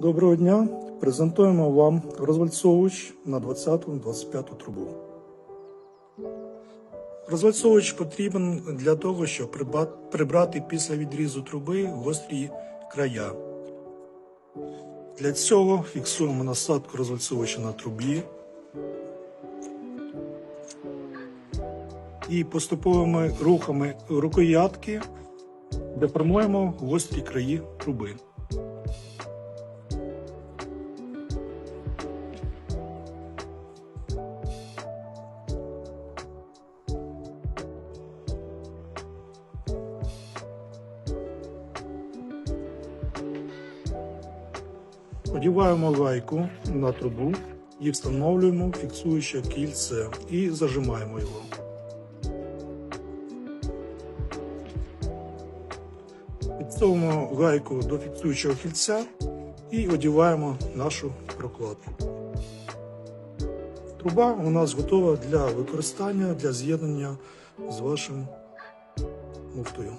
Доброго дня! Презентуємо вам розвальцовувач на 20-25 трубу. Розвальцовувач потрібен для того, щоб прибрати після відрізу труби гострі края. Для цього фіксуємо насадку розвальцовувача на трубі і поступовими рухами рукоятки деформуємо гострі краї труби. Одіваємо гайку на трубу і встановлюємо фіксуюче кільце і зажимаємо його. Підставимо гайку до фіксуючого кільця і одіваємо нашу прокладку. Труба у нас готова для використання для з'єднання з вашим муфтою.